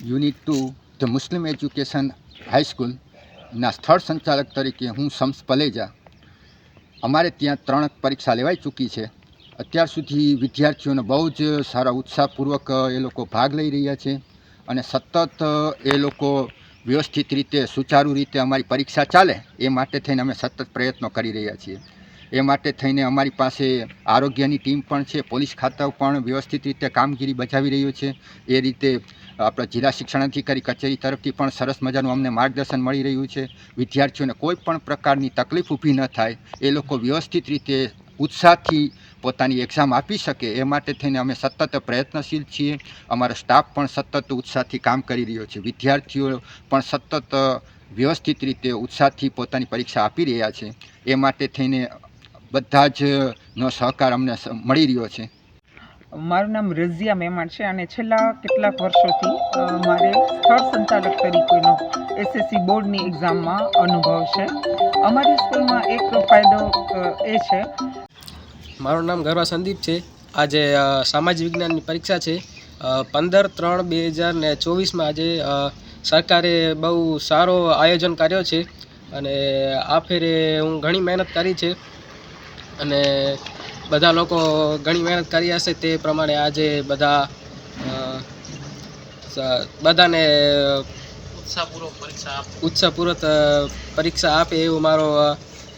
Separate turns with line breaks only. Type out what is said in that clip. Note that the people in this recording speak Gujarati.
Unit two the Muslim education હાઈસ્કૂલના સ્થળ સંચાલક તરીકે હું શમ્સ પલેજા. અમારે ત્યાં ત્રણ પરીક્ષા લેવાઈ ચૂકી છે. અત્યાર સુધી વિદ્યાર્થીઓને બહુ જ સારા ઉત્સાહપૂર્વક એ લોકો ભાગ લઈ રહ્યા છે અને સતત એ લોકો વ્યવસ્થિત રીતે, સુચારુ રીતે અમારી પરીક્ષા ચાલે એ માટે થઈને અમે સતત પ્રયત્નો કરી રહ્યા છીએ. એ માટે થઈને અમારી પાસે આરોગ્યની ટીમ પણ છે, પોલીસ ખાતા પણ વ્યવસ્થિત રીતે કામગીરી બજાવી રહ્યું છે. એ રીતે આપણા જિલ્લા શિક્ષણ અધિકારી કચેરી તરફથી પણ સરસ મજાનું અમને માર્ગદર્શન મળી રહ્યું છે. વિદ્યાર્થીઓને કોઈ પણ પ્રકારની તકલીફ ઊભી ન થાય, એ લોકો વ્યવસ્થિત રીતે ઉત્સાહથી પોતાની એક્ઝામ આપી શકે, એ માટે થઈને અમે સતત પ્રયત્નશીલ છીએ. અમારો સ્ટાફ પણ સતત ઉત્સાહથી કામ કરી રહ્યો છે. વિદ્યાર્થીઓ પણ સતત વ્યવસ્થિત રીતે ઉત્સાહથી પોતાની પરીક્ષા આપી રહ્યા છે. એ માટે થઈને બધા જ નો સહકાર અમને મળી રહ્યો છે.
મારું નામ રઝિયા મહેમાન છે અને છેલ્લા કેટલાક વર્ષોથી મારે સ્થળ સંચાલક તરીકેનો એસએસસી બોર્ડની એક્ઝામમાં અનુભવ છે. અમારી સ્કૂલમાં એક ફાયદો એ છે.
મારું નામ ગરવા સંદીપ છે. આજે સામાજિક વિજ્ઞાનની પરીક્ષા છે. પંદર ત્રણ બે હજાર ને ચોવીસમાં આજે સરકારે બહુ સારો આયોજન કર્યો છે. અને આ ફેરે હું ઘણી મહેનત કરી છે. અને બધા લોકો ઘણી મહેનત કરી હશે તે પ્રમાણે આજે બધા બધાને ઉત્સાહપૂર્વક પરીક્ષા ઉત્સાહપૂર્વક પરીક્ષા આપે એવું મારો